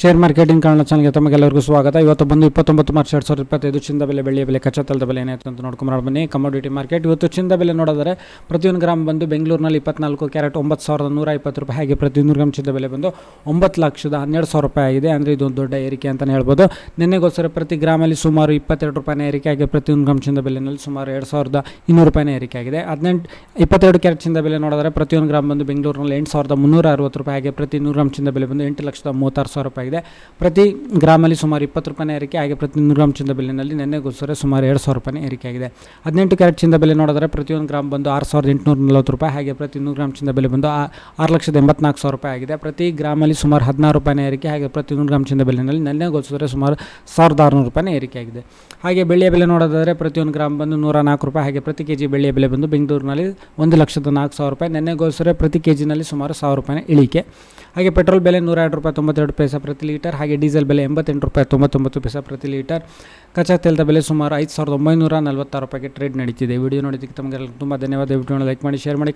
Share marketing Kannada ಚಾನಲ್ಗೆ ತಮಗೆಲ್ಲರಿಗೂ ಸ್ವಾಗತ. ಇವತ್ತು ಬಂದು ಇಪ್ಪತ್ತೊಂಬತ್ತು ಮಾರ್ಚ್ ಎರಡು ಸಾವಿರದ ಇಪ್ಪತ್ತೈದು ಚಿಂದ ಬೆಲೆ, ಬೆಳ್ಳಿಯ ಬೆಲೆ ಕಚ್ಚಾ ತೈಲದ ಬೆಲೆ ಏನಾಯ್ತು ಅಂತ ನೋಡ್ಕೊಂಡು ಬನ್ನಿ ಕಮೋಡಿಟಿ ಮಾರ್ಕೆಟ್ ಇವತ್ತು ಚಿಂದ ಬೆಲೆ ನೋಡಿದರೆ ಪ್ರತಿಯೊಂದು ಗ್ರಾಮ್ ಬಂದು ಬೆಂಗಳೂರಿನಲ್ಲಿ ಇಪ್ಪತ್ನಾಲ್ಕು ಕ್ಯಾರೆಟ್ ಒಂಬತ್ತು ಸಾವಿರದ ನೂರ ಇಪ್ಪತ್ತು ರೂಪಾಯಿ, ಹಾಗೆ ಪ್ರತಿಯೊಂದು ಗ್ರಾಮ್ ಚಿಂದ ಬೆಲೆ ಬಂದು ಒಂಬತ್ತು ಲಕ್ಷದ ಹನ್ನೆರಡು ಸಾವಿರ ರೂಪಾಯಿ ಆಗಿದೆ. ಅಂದರೆ ಇದು ಒಂದು ದೊಡ್ಡ ಏರಿಕೆ ಅಂತಲೇ ಹೇಳ್ಬೋದು. ನಿನ್ನೆಗೋಸ್ಕರ ಪ್ರತಿ ಗ್ರಾಮಲ್ಲಿ ಸುಮಾರು ಇಪ್ಪತ್ತೆರಡು ರೂಪಾಯಿನ ಏರಿಕೆ ಆಗಿ ಪ್ರತಿಯೊಂದು ಗ್ರಾಮ್ ಚಿಂದ ಬೆಲೆಯಲ್ಲಿ ಸುಮಾರು ಎರಡು ಸಾವಿರದ ಇನ್ನೂರು ರೂಪಾಯಿನ ಏರಿಕೆ ಆಗಿದೆ. ಹದಿನೆಂಟು, ಇಪ್ಪತ್ತೆರಡು ಕ್ಯಾರೆಟ್ ಚಿಂದ ಬೆಲೆ ನೋಡಿದರೆ ಪ್ರತಿಯೊಂದು ಗ್ರಾಮ್ ಬಂದು ಬೆಂಗಳೂರಿನಲ್ಲಿ ಎಂಟು ಸಾವಿರದ ಮುನ್ನೂರ ಅರವತ್ತು ರೂಪಾಯಿ, ಹಾಗೆ ಪ್ರತಿ ನೂರು ಗ್ರಾಮ್ ಚಿಂದ ಬೆಲೆ ಬಂದು ಎಂಟು ಲಕ್ಷದ ಮೂವತ್ತಾರು ಸಾವಿರ ರೂಪಾಯಿ ಇದೆ ಪ್ರತಿ ಗ್ರಾಮಲ್ಲಿ ಸುಮಾರು ಇಪ್ಪತ್ತು ರೂಪಾಯಿ ಏರಿಕೆ ಹಾಗೆ ಪ್ರತಿ ನೂರು ಗ್ರಾಮ್ ಚಿಂದ ಬೆಲೆನಲ್ಲಿ ನೆನ್ನೆಗೋಸ್ಕರ ಸುಮಾರು ಎರಡು ಸಾವಿರ ರೂಪಾಯಿ ಏರಿಕೆ ಆಗಿದೆ. ಹದಿನೆಂಟು ಕ್ಯಾರೆಟ್ ಚಿಂದ ಬೆಲೆ ನೋಡಿದ್ರೆ ಪ್ರತಿಯೊಂದು ಗ್ರಾಮ್ ಬಂದು ಆರು ಸಾವಿರದ ಎಂಟುನೂರ ನಲವತ್ತು ರೂಪಾಯಿ ಹಾಗೆ ಪ್ರತಿ ನೂರು ಗ್ರಾಮ್ ಚಿಂದ ಬೆಲೆ ಬಂದು ಆರು ಲಕ್ಷದ ಎಂಬತ್ನಾಲ್ಕು ಸಾವಿರ ರೂಪಾಯಿ ಆಗಿದೆ. ಪ್ರತಿ ಗ್ರಾಮಲ್ಲಿ ಸುಮಾರು ಹದಿನಾರು ರೂಪಾಯಿ ಏರಿಕೆ ಹಾಗೆ ಪ್ರತಿ ನೂರು ಗ್ರಾಮ್ ಚಿಂದ ಬೆಲೆನಲ್ಲಿ ನೆನ್ನೆಗೋಸ್ಕರ ಸುಮಾರು ಸಾವಿರದ ಆರುನೂರು ರೂಪಾಯಿನ ಏರಿಕೆ ಆಗಿದೆ. ಹಾಗೆ ಬೆಳ್ಳಿಯ ಬೆಲೆ ನೋಡೋದಾದರೆ ಪ್ರತಿಯೊಂದು ಗ್ರಾಮ್ ಬಂದು ನೂರ ನಾಲ್ಕು ರೂಪಾಯಿ ಹಾಗೆ ಪ್ರತಿ ಕೆ ಜಿ ಬೆಳ್ಳಿಯ ಬೆಲೆ ಬಂದು ಬೆಂಗಳೂರಿನಲ್ಲಿ ಒಂದು ಲಕ್ಷದ ನಾಲ್ಕು ಸಾವಿರ ರೂಪಾಯಿ. ನೆನ್ನೆಗೋಸ್ಕರ ಪ್ರತಿ ಕೆ ಜಿನಲ್ಲಿ ಸುಮಾರು ಸಾವಿರ ರೂಪಾಯಿ ಇಳಿಕೆ. ಹಾಗೆ ಪೆಟ್ರೋಲ್ ಬೆಲೆ ನೂರ ಎರಡು ರೂಪಾಯಿ ತೊಂಬತ್ತೆರಡು ಪೈಸೆ ಪ್ರತಿ ಲೀಟರ್, ಹಾಗೆ ಡೀಸೆಲ್ ಬೆಲೆ ಎಂಬತ್ತೆಂಟು ರೂಪಾಯಿ, ತೊಂಬತ್ತೊಂಬತ್ತು ಪೈಸೆ ಪ್ರತಿ ಲೀಟರ್. ಕಚ್ಚಾ ತೈಲದ ಬೆಲೆ ಸುಮಾರು ಐದು ಸಾವಿರದ ಒಂಬೈನೂರ ನಲವತ್ತಾರು ರೂಪಾಯಿಗೆ ಟ್ರೇಡ್ ನಡೀತಿದೆ. ವಿಡಿಯೋ ನೋಡಿದ್ದಕ್ಕೆ ತಮಗೆಲ್ಲ ತುಂಬ ಧನ್ಯವಾದ. ವಿಡಿಯೋನ ಲೈಕ್ ಮಾಡಿ ಶೇರ್ ಮಾಡಿ.